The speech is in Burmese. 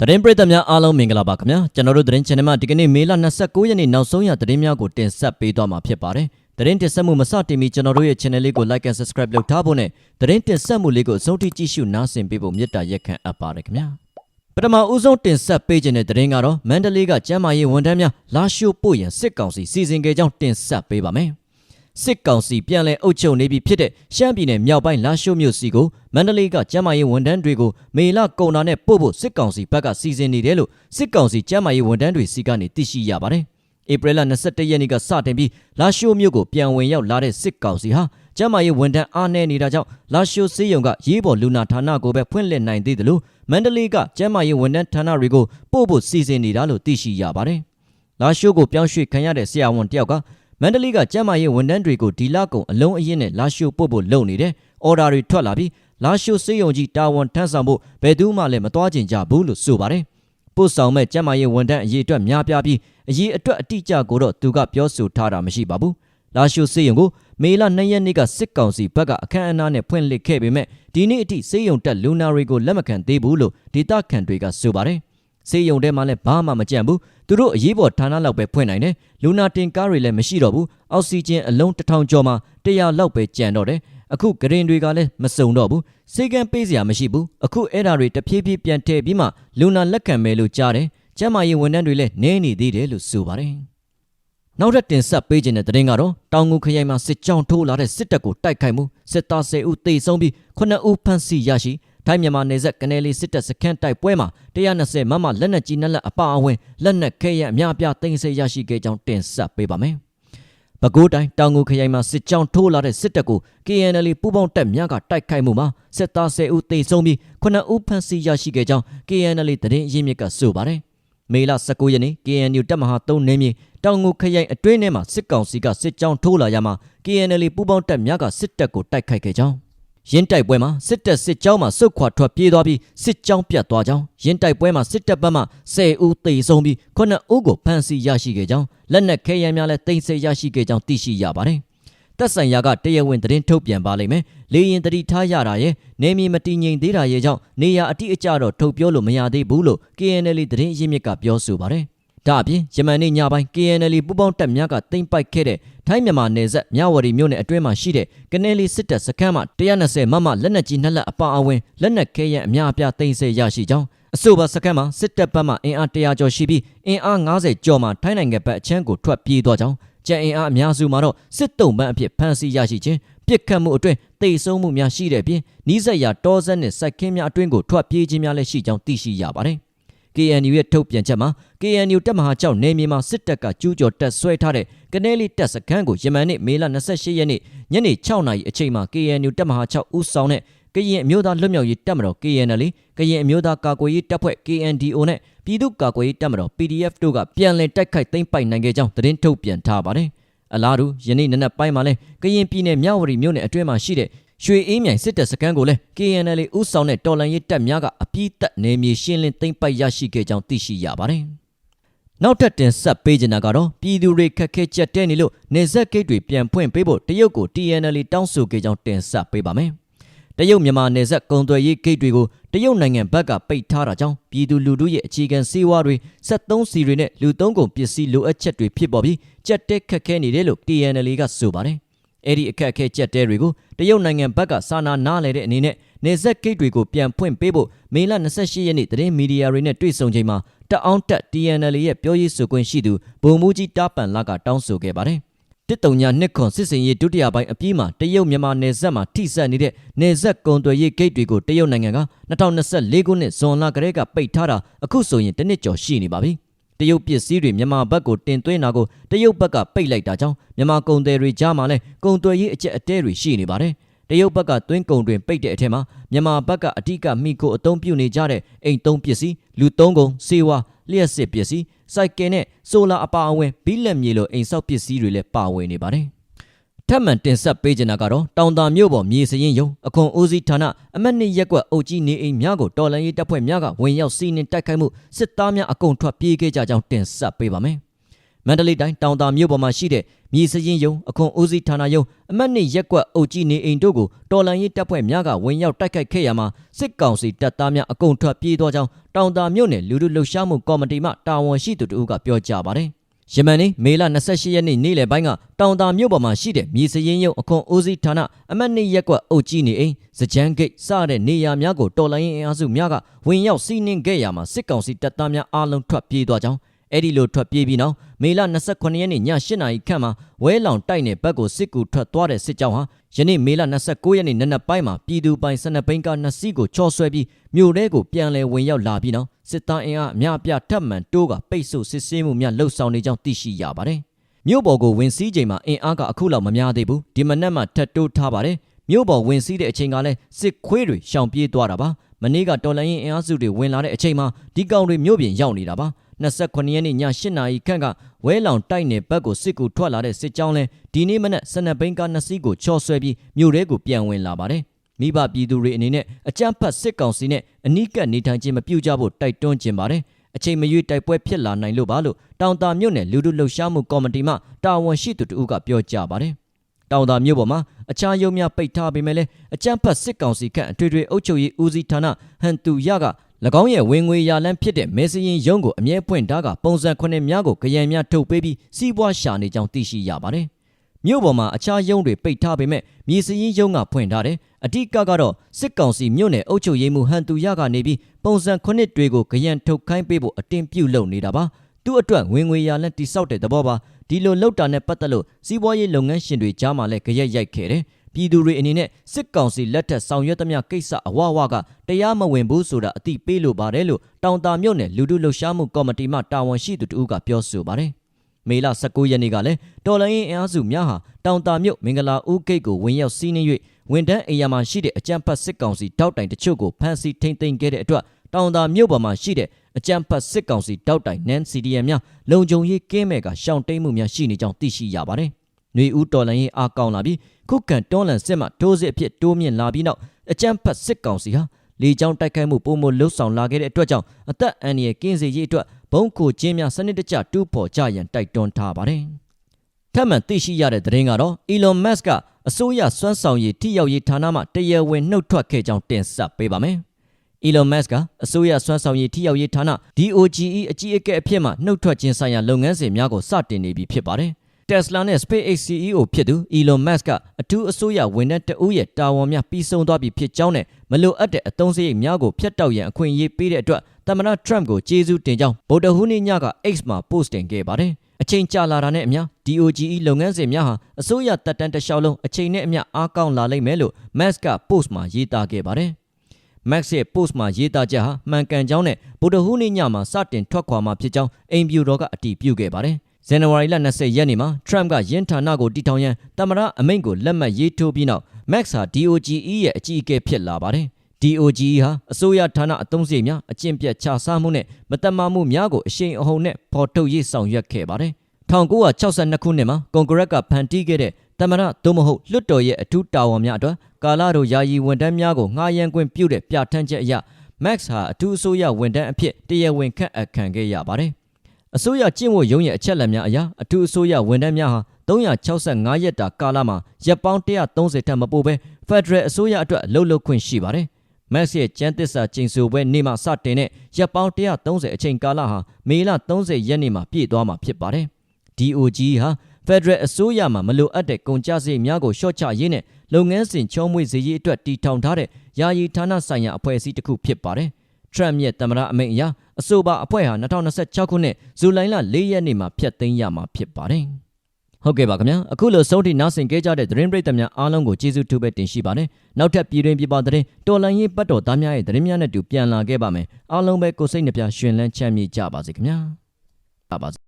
သတင်းပရိသတ်များအားလုံးမင်္ဂလာပါခင်ဗျာကျွန်တော်တို့သတင်း channel မှာဒီကနေ့မေလ29ရက်နေ့နောက်ဆုံးရသတင်းများကိုတင်ဆက်ပေးသွားမှာဖြစ်ပါတယ်သတင်းတင်ဆက်မှုမစတင်မီကျွန်တော်တို့ရဲ့ channel လေးကို like and subscribe လုပ်ထားဖို့နဲ့သတင်းတင်ဆက်မှုလေးကိုအဆုံးထိကြည့်ရှုနားဆင်ပေးဖို့မေတ္တာရက်ခံအပ်ပါတယ်ခင်ဗျာပထမဦးဆုံးတင်ဆက်ပေးခြင်းတဲ့သတင်းကတော့မန္တလေးကကျမ်းမာရေးဝန်ထမ်းများလာရှိုးပို့ရန်စစ်ကောင်စီစီစဉ်ခဲ့ကြောင်းတင်ဆက်ပေးပါမယ် စစ်ကောင်စီပြန်လည်အုပ်ချုပ်နေပြီဖြစ်တဲ့ရှမ်းပြည်နယ်မြောက်ပိုင်းလာရှိုးမြို့စီကိုမန္တလေးကကျမ်းမာရေးဝန်ထမ်းတွေကိုမေလကုန်တာနဲ့ပို့ဖို့စစ်ကောင်စီဘက်ကစီစဉ်နေတယ်လို့စစ်ကောင်စီကျမ်းမာရေးဝန်ထမ်းတွေစီကနေသိရှိရပါတယ်။ဧပြီလ22ရက်နေ့ကစတင်ပြီးလာရှိုးမြို့ကိုပြန်ဝင်ရောက်လာတဲ့စစ်ကောင်စီဟာကျမ်းမာရေးဝန်ထမ်းအားနည်းနေတာကြောင့်လာရှိုးစေးရုံကရေးပေါ်လူနာဌာနကိုပဲဖွင့်လှစ်နိုင်သေးတယ်လို့မန္တလေးကကျမ်းမာရေးဝန်ထမ်းဌာနတွေကိုပို့ဖို့စီစဉ်နေတာလို့သိရှိရပါတယ်။လာရှိုးကိုပြောင်းရွှေ့ခံရတဲ့ဆရာဝန်တယောက်က မန္တလေးကကျမ်းမာရေးဝန်ထမ်းတွေကိုဒီလကုံအလုံးအရင်နဲ့လာရှိုးပို့ဖို့လုပ်နေတယ်။အော်ဒါတွေထွက်လာပြီးလာရှိုးစေးရုံကြီးတာဝန်ထမ်းဆောင်ဖို့ဘယ်သူမှလည်းမသွားကျင်ကြဘူးလို့ဆိုပါတယ်။ပို့ဆောင်မဲ့ကျမ်းမာရေးဝန်ထမ်းအရေးအတွက်များပြားပြီးအရေးအတွက်အတိအကျကိုတော့သူကပြောဆိုထားတာမရှိပါဘူး။လာရှိုးစေးရုံကိုမေလ2ရက်နေ့ကစစ်ကောင်စီဘက်ကအခမ်းအနားနဲ့ဖွင့်လှစ်ခဲ့ပေမဲ့ဒီနေ့အထိစေးရုံတက်လူနာတွေကိုလက်မခံသေးဘူးလို့ဒေတာခန်တွေကဆိုပါတယ်။စေးရုံထဲမှာလည်းဘာမှမကြံဘူး သူတို့အရေးပေါ်ဌာနလောက်ပဲဖွင့်နိုင်တယ်လူနာတင်ကားတွေလည်းမရှိတော့ဘူးအောက်ဆီဂျင်အလုံးတစ်ထောင်ကျော်မှ100လောက်ပဲကျန်တော့တယ်အခုဂရင်တွေကလည်းမစုံတော့ဘူးစေကံပေးစရာမရှိဘူးအခုအဲ့ဓာတွေတဖြည်းဖြည်းပြန်ထည့်ပြီးမှလူနာလက်ခံမယ်လို့ကြားတယ်ကျမ်းမာရေးဝန်ထမ်းတွေလည်းနည်းနေသေးတယ်လို့ဆိုပါတယ်နောက်ထပ်တင်ဆက်ပေးခြင်းတဲ့သတင်းကတော့တောင်ငူခရိုင်မှာစစ်ကြောင်းထိုးလာတဲ့စစ်တပ်ကိုတိုက်ခိုက်မှုစစ်သား10ဦးသေဆုံးပြီး9ဦးဖမ်းဆီးရရှိ ထိုင်းမြန်မာနယ်စပ်ကနေလီစစ်တပ်စခန်းတိုက်ပွဲမှာ120မမလက်နက်ကြီးနက်လက်အပအဝင်လက်နက်ခဲရအများအပြားတင်ဆက်ရရှိခဲ့ကြောင်းတင်ဆက်ပေးပါမယ်။ပဲခူးတိုင်းတောင်ငူခရိုင်မှာစစ်ကြောင်းထိုးလာတဲ့စစ်တပ်ကို KNL ပူးပေါင်းတပ်များကတိုက်ခိုက်မှုမှာစစ်သား10ဦးသေဆုံးပြီး9ဦးဖမ်းဆီးရရှိခဲ့ကြောင်း KNL သတင်းရင်းမြစ်ကဆိုပါတယ်။မေလ19ရက်နေ့ KNU တပ်မဟာ3နယ်မြေတောင်ငူခရိုင်အတွင်းထဲမှာစစ်ကောင်စီကစစ်ကြောင်းထိုးလာရမှာ KNL ပူးပေါင်းတပ်များကစစ်တပ်ကိုတိုက်ခိုက်ခဲ့ကြောင်း ရင်းတိုက်ပွဲမှာစစ်တပ်စစ်ကြောင်းမှစုတ်ခွာထွက်ပြေးသွားပြီးစစ်ကြောင်းပြတ်သွားကြောင်းရင်းတိုက်ပွဲမှာစစ်တပ်ဘက်မှ10ဦးသေဆုံးပြီး9ဦးကိုဖမ်းဆီးရရှိခဲ့ကြောင်းလက်နက်ခဲယမ်းများလည်းတင်ဆက်ရရှိခဲ့ကြောင်းသိရှိရပါတယ်။တပ်ဆိုင်ရာကတရားဝင်သတင်းထုတ်ပြန်ပါလိမ့်မယ်။လေရင်တတိထားရတာရဲ့နေမီမတည်ငြိမ်သေးတာရဲ့ကြောင့်နေရအတိအကျတော့ထုတ်ပြောလို့မရသေးဘူးလို့ KNL သတင်းရင်းမြစ်ကပြောဆိုပါတယ်။ ဒါအပြင်ယမန်နေ့ညပိုင်း KNL ပူးပေါင်းတပ်များကတင်ပိုက်ခဲ့တဲ့ထိုင်းမြန်မာနယ်စပ်မြဝတီမြို့နယ်အတွင်းမှာရှိတဲ့ကနေလီစစ်တပ်စခန်းမှာ120မမလက်နက်ကြီးနှစ်လက်အပါအဝင်လက်နက်ခဲယံအများအပြားတင်ဆက်ရရှိကြောင်းအဆိုပါစခန်းမှာစစ်တပ်ဘက်မှအင်အား100ကျော်ရှိပြီးအင်အား90ကျော်မှထိုင်းနိုင်ငံဘက်အချမ်းကိုထွက်ပြေးသွားကြောင်းကြံအင်အားအများစုမှာတော့စစ်တုံးပန်းအဖြစ်ဖမ်းဆီးရရှိခြင်းပြစ်ခတ်မှုအတွင်းတိတ်ဆုံးမှုများရှိတဲ့ပြင်နီးစပ်ရာတောဆက်နဲ့စိုက်ခင်းများအတွင်းကိုထွက်ပြေးခြင်းများလည်းရှိကြောင်းသိရှိရပါတယ် KNU ရဲ့ထုတ်ပြန်ချက်မှာ KNU တပ်မဟာ6နယ်မြေမှာစစ်တပ်ကကျူးကျော်တပ်ဆွဲထားတဲ့ကနေလီတပ်စခန်းကိုယမန်နေ့မေလ28ရက်နေ့ညနေ6နာရီအချိန်မှာ KNU တပ်မဟာ6ဦးဆောင်တဲ့ကရင်အမျိုးသားလွတ်မြောက်ရေးတပ်မတော် KNL ကရင်အမျိုးသားကာကွယ်ရေးတပ်ဖွဲ့ KNDO နဲ့ပြည်သူ့ကာကွယ်ရေးတပ်မတော် PDF တို့ကပြန်လည်တိုက်ခိုက်သိမ်းပိုက်နိုင်ခဲ့ကြောင်းသတင်းထုတ်ပြန်ထားပါတယ်။အလားတူယနေ့နနက်ပိုင်းမှာလဲကရင်ပြည်နယ်မြဝတီမြို့နယ်အတွင်းမှာရှိတဲ့ ရွှေအေးမြိုင်စစ်တပ်စခန်းကိုလည်း KNL ဥဆောင်တဲ့တော်လန်ရေးတပ်များကအပြည့်တက်နေမြေရှင်းလင်းသိမ်းပိုက်ရရှိခဲ့ကြောင်းသိရှိရပါတယ်။နောက်ထပ်တင်ဆက်ပေးချင်တာကတော့ပြည်သူတွေခက်ခဲကြက်တဲနေလို့နေဆက်ဂိတ်တွေပြန်ဖွင့်ပေးဖို့တရုတ်ကို TNL တောင်းဆိုခဲ့ကြောင်းတင်ဆက်ပေးပါမယ်။တရုတ်မြန်မာနယ်စပ်ကုန်သွယ်ရေးဂိတ်တွေကိုတရုတ်နိုင်ငံဘက်ကပိတ်ထားတာကြောင့်ပြည်သူလူထုရဲ့အခြေခံစေဝါတွေ73စီတွေနဲ့လူသုံးကုန်ပစ္စည်းလိုအပ်ချက်တွေဖြစ်ပေါ်ပြီးကြက်တဲခက်ခဲနေတယ်လို့ TNL ကဆိုပါတယ်။ အဲ့ဒီအခက်အခဲကြက်တဲတွေကိုတရုတ်နိုင်ငံဘက်ကစာနာနားလဲတဲ့အနေနဲ့နေဆက်ဂိတ်တွေကိုပြန်ဖွင့်ပေးဖို့မေလ28ရက်နေ့သတင်းမီဒီယာတွေနဲ့တွေ့ဆုံချိန်မှာတအောင်းတက် TNL ရဲ့ပြောရေးဆိုခွင့်ရှိသူဗိုလ်မှူးကြီးတားပန်လာကတောင်းဆိုခဲ့ပါတယ်တစ်တုံညာနှစ်ခွန်စစ်စင်ရေးဒုတိယပိုင်းအပြီးမှာတရုတ်မြန်မာနယ်စပ်မှာထိစပ်နေတဲ့နယ်စပ်ကုန်သွယ်ရေးဂိတ်တွေကိုတရုတ်နိုင်ငံက2024ခုနှစ်ဇွန်လကတည်းကပိတ်ထားတာအခုဆိုရင်တစ်နှစ်ကျော်ရှိနေပါပြီ။ တရုတ်ပစ္စည်းတွေမြန်မာဘက်ကိုတင်သွင်းတာကိုတရုတ်ဘက်ကပိတ်လိုက်တာကြောင့်မြန်မာကုန်သည်တွေကြားမှာလည်းကုန်သွယ်ရေးအကျက်အတဲတွေရှိနေပါတယ်တရုတ်ဘက်ကသွင်းကုန်တွင်ပိတ်တဲ့အထက်မှာမြန်မာဘက်ကအထူးကမိခိုအသုံးပြုနေကြတဲ့အိမ်သုံးပစ္စည်းလူသုံးကုန်စေဝါလျှက်စစ်ပစ္စည်းစိုက်ကယ်နဲ့ဆိုလာအပါအဝင်ဘီလက်မြေလိုအိမ်ဆောက်ပစ္စည်းတွေလည်းပါဝင်နေပါတယ် ထပ်မံတင်ဆက်ပေးချင်တာကတော့တောင်တာမြို့ပေါ်မြေစရင်ယုံအခွန်ဦးစီးဌာနအမတ်နှစ်ရက်ကွက်အုပ်ကြီးနေအိမ်များကိုတော်လန်ရေးတပ်ဖွဲ့များကဝင်ရောက်စီးနင်းတိုက်ခိုက်မှုစစ်သားများအကုန်ထွက်ပြေးခဲ့ကြကြောင်းတင်ဆက်ပေးပါမယ်။မမန္တလေးတိုင်းတောင်တာမြို့ပေါ်မှာရှိတဲ့မြေစရင်ယုံအခွန်ဦးစီးဌာနယုံအမတ်နှစ်ရက်ကွက်အုပ်ကြီးနေအိမ်တို့ကိုတော်လန်ရေးတပ်ဖွဲ့များကဝင်ရောက်တိုက်ခိုက်ခဲ့ရမှာစစ်ကောင်စီတပ်သားများအကုန်ထွက်ပြေးသွားကြောင်းတောင်တာမြို့နယ်လူလူလှုပ်ရှားမှုကော်မတီမှတာဝန်ရှိသူတို့ကပြောကြားပါတယ်။ ယမန်နေ့မေလ28ရက်နေ့နေ့လယ်ပိုင်းကတောင်တာမြို့ပေါ်မှာရှိတဲ့မြေစရင်ယုံအခွန်ဦးစီးဌာနအမတ်နှစ်ရက်ကွက်အုပ်ကြီးနေအိမ်စကြမ်းဂိတ်စတဲ့နေရာများကိုတော်လန်ရေးအင်အားစုများကဝင်ရောက်စီးနင်းခဲ့ရမှာစစ်ကောင်စီတပ်သားများအားလုံးထွက်ပြေးသွားကြောင်းအဲ့ဒီလိုထွက်ပြေးပြီးနောက်မေလ29ရက်နေ့ည8နာရီခန့်မှာဝဲလောင်တိုက်နယ်ဘက်ကိုစစ်ကူထွက်သွားတဲ့စစ်ကြောင်းဟာယနေ့မေလ29ရက်နေ့နနက်ပိုင်းမှာပြည်သူပိုင်စနဘိန်းကနှစ်စီးကိုချော့ဆွဲပြီးမြို့ထဲကိုပြန်လည်ဝင်ရောက်လာပြီးနောက် စစ်သားအင်အားအများအပြားထပ်မံတိုးကပိတ်ဆို့စစ်ဆေးမှုများလှုပ်ဆောင်နေကြောင်းသိရှိရပါတယ်။မြို့ပေါ်ကိုဝင်စည်းချိန်မှာအင်အားကအခုလောက်မများသေးဘူးဒီမနက်မှထပ်တိုးထားပါတယ်။မြို့ပေါ်ဝင်စည်းတဲ့အချိန်ကလည်းစစ်ခွေးတွေရှောင်ပြေးသွားတာပါ။မနေ့ကတော်လိုင်းရင်အင်အားစုတွေဝင်လာတဲ့အချိန်မှာဒီကောင်တွေမြို့ပြင်ရောက်နေတာပါ။29ရက်နေ့ည8နာရီခန့်ကဝဲလောင်တိုက်နယ်ဘက်ကိုစစ်ကူထွက်လာတဲ့စစ်ကြောင်းလဲဒီနေ့မနက်စနဘိန်းကားနှစ်စီးကိုချော့ဆွဲပြီးမြို့ထဲကိုပြန်ဝင်လာပါတယ်။ မိဘပြည်သူတွေအနေနဲ့အကြမ်းဖက်စစ်ကောင်စီနဲ့အနီးကပ်နေထိုင်ခြင်းမပြုကြဖို့တိုက်တွန်းခြင်းပါတယ်။အချိန်မရွေးတိုက်ပွဲဖြစ်လာနိုင်လို့ပါလို့တောင်တာမြို့နယ်လူထုလှုပ်ရှားမှုကော်မတီမှတာဝန်ရှိသူတို့ကပြောကြားပါတယ်။တောင်တာမြို့ပေါ်မှာအခြားရုံးများပိတ်ထားပေမဲ့လည်းအကြမ်းဖက်စစ်ကောင်စီခန့်အထွေထွေအုပ်ချုပ်ရေးဦးစီးဌာနဟန်တူရက၎င်းရဲ့ဝင်ငွေရလန်းဖြစ်တဲ့မဲစရင်ရုံးကိုအမြဲဖွင့်ထားကပုံစံခုနှစ်များကိုကြရန်များထုတ်ပေးပြီးစီးပွားရှာနေကြောင်းသိရှိရပါတယ်။ မြို့ပေါ်မှာအခြားရုံးတွေပိတ်ထားပေမဲ့မြေစရင်ရုံးကဖွင့်ထားတယ်။အတိကကတော့စစ်ကောင်စီမြို့နယ်အုပ်ချုပ်ရေးမှူးဟန်တူရကနေပြီးပုံစံခုနှစ်တွေကိုကြရန်ထုတ်ခိုင်းပေးဖို့အတင်းပြုတ်လုပ်နေတာပါ။သူ့အတွက်ဝင်ငွေရလန်းတိစောက်တဲ့သဘောပါ။ဒီလိုလောက်တာနဲ့ပတ်သက်လို့စီးပွားရေးလုပ်ငန်းရှင်တွေကြားမှာလည်းကြရက်ရိုက်ခဲ့တယ်။ပြည်သူတွေအနေနဲ့စစ်ကောင်စီလက်ထက်ဆောင်ရွက်သမျှကိစ္စအဝဝကတရားမဝင်ဘူးဆိုတာအသိပေးလိုပါတယ်လို့တောင်တာမြို့နယ်လူထုလှုပ်ရှားမှုကော်မတီမှတာဝန်ရှိသူတို့ကပြောဆိုပါတယ်။ မေလ19ရက်နေ့ကလည်းတော်လိုင်းအင်အားစုများဟာတောင်တာမြို့မင်္ဂလာဦးဂိတ်ကိုဝင်ရောက်စီးနှင်း၍ဝန်တန်းအိမ်ယာမှာရှိတဲ့အကြမ်းဖက်စစ်ကောင်စီတောက်တိုင်တချို့ကိုဖမ်းဆီးထိန်းသိမ်းခဲ့တဲ့အတွက်တောင်တာမြို့ပေါ်မှာရှိတဲ့အကြမ်းဖက်စစ်ကောင်စီတောက်တိုင်နန် CDM များလုံခြုံရေးကင်းမဲ့ကရှောင်တိန်မှုများရှိနေကြောင်းသိရှိရပါတယ်။ຫນွေဦးတော်လန်ရေးအားကောင်းလာပြီးခုခံတွန်းလှန်စစ်မှတိုးစစ်အဖြစ်တိုးမြင့်လာပြီးနောက်အကြမ်းဖက်စစ်ကောင်စီဟာလေကြောင်းတိုက်ခိုက်မှုပုံမလှုပ်ဆောင်လာခဲ့တဲ့အတွက်ကြောင့်အသက်အန္တရာယ်ကင်းစေရေးအတွက် ဘုံခိုချင်းများစနစ်တကျတူးဖော်ကြရန်တိုက်တွန်းထားပါတယ်။ထပ်မံသိရှိရတဲ့သတင်းကတော့ Elon Musk ကအစိုးရစွမ်းဆောင်ရည်ထိရောက်ရေးဌာနမှတရားဝင်နှုတ်ထွက်ခဲ့ကြောင်းတင်ဆက်ပေးပါမယ်။ Elon Musk ကအစိုးရစွမ်းဆောင်ရည်ထိရောက်ရေးဌာန DOGE အကြီးအကဲအဖြစ်မှနှုတ်ထွက်ခြင်းဆိုင်ရာလုပ်ငန်းစဉ်များကိုစတင်နေပြီဖြစ်ပါတယ်။ Tesla နဲ့ SpaceX CEO ဖြစ်သူ Elon Musk ကအထူးအစိုးရဝန်ထမ်းတဦးရဲ့တာဝန်များပြီးဆုံးသွားပြီဖြစ်ကြောင်းနဲ့မလိုအပ်တဲ့အသုံးစရိတ်များကိုဖျက်တောက်ရန်အခွင့်အရေးပေးတဲ့အတွက် သမ္မတ Trump ကိုကျေးဇူးတင်ကြောင်းဗုဒ္ဓဟူးနေ့ညက X မှာ post တင်ခဲ့ပါတယ်။အချိန်ကြာလာတာနဲ့အမျှ DOGE လုပ်ငန်းစဉ်များဟာအစိုးရတပ်တန်းတစ်လျှောက်လုံးအချိန်နဲ့အမျှအားကောင်းလာလိမ့်မယ်လို့ Musk က post မှာရေးသားခဲ့ပါတယ်။ Max ရဲ့ post မှာရေးသားချက်ဟာမှန်ကန်ကြောင်းနဲ့ဗုဒ္ဓဟူးနေ့ညမှာစတင်ထွက်ခွာမှာဖြစ်ကြောင်းအိမ်ဖြူတော်ကအတည်ပြုခဲ့ပါတယ်။ဇန်နဝါရီလ20ရက်နေ့မှာ Trump ကယင်းဌာနကိုတီထောင်ရန်တမရအမိန့်ကိုလက်မှတ်ရေးထိုးပြီးနောက် Max ဟာ DOGE ရဲ့အကြီးအကဲဖြစ်လာပါတယ်။ DOGE ဟာအစိုးရဌာနအသုံးစရိတ်များအကျင့်ပြတ်ချစားမှုနဲ့မတမာမှုများကိုအရှိန်အဟုန်နဲ့ဖော်ထုတ်ရေးဆောင်ရွက်ခဲ့ပါတယ်။1962ခုနှစ်မှာကွန်ဂရက်ကဖန်တီးခဲ့တဲ့တမရသို့မဟုတ်လွှတ်တော်ရဲ့အထူးတာဝန်များအတွက်ကာလာတို့ယာယီဝန်ထမ်းများကိုငှားရမ်းခွင့်ပြုတဲ့ပြဋ္ဌာန်းချက်အရ Max ဟာအထူးအစိုးရဝန်ထမ်းအဖြစ်တရားဝင်ခန့်အပ်ခံခဲ့ရပါတယ်။အစိုးရကျင့်ဝတ်ရုံးရဲ့အချက်လက်များအရအထူးအစိုးရဝန်ထမ်းများဟာ365ရက်တာကာလမှာရက်ပေါင်း130ထက်မပိုဘဲဖက်ဒရယ်အစိုးရအတွက်အလုပ်လုပ်ခွင့်ရှိပါတယ်။ မက်စ်ရဲ့ကျန်းသစ္စာကျိန်ဆိုပွဲနေ့မှစတင်တဲ့ရက်ပေါင်း130အချိန်ကာလဟာမေလ30ရက်နေ့မှာပြည့်သွားမှာဖြစ်ပါတယ်။ DOG ဟာဖက်ဒရယ်အစိုးရမှာမလိုအပ်တဲ့ကုန်ကျစရိတ်များကိုလျှော့ချရေးနဲ့လုပ်ငန်းစဉ်ချောမွေ့စေရေးအတွက်တည်ထောင်ထားတဲ့ယာယီဌာနဆိုင်ရာအဖွဲ့အစည်းတစ်ခုဖြစ်ပါတယ်။ Trump ရဲ့သမ္မတအမိန့်အရအဆိုပါအဖွဲ့ဟာ2026ခုနှစ်ဇူလိုင်လ4ရက်နေ့မှာဖျက်သိမ်းရမှာဖြစ်ပါတယ်။ ဟုတ်ကဲ့ပါခင်ဗျာအခုလိုဆုံးထိနားဆင်ကြကြတဲ့သတင်းပရိသတ်များအားလုံးကိုကျေးဇူးတူပဲတင်ရှိပါတယ်။နောက်ထပ်ပြည်တွင်ပြည်ပသတင်းတော်လန်ရေးပတ်တော်သားများရဲ့သတင်းများနဲ့တူပြန်လာခဲ့ပါမယ်။အားလုံးပဲကိုစိတ်နှပြရှင်လန်းချမ်းမြေ့ကြပါစေခင်ဗျာ။ပါပါ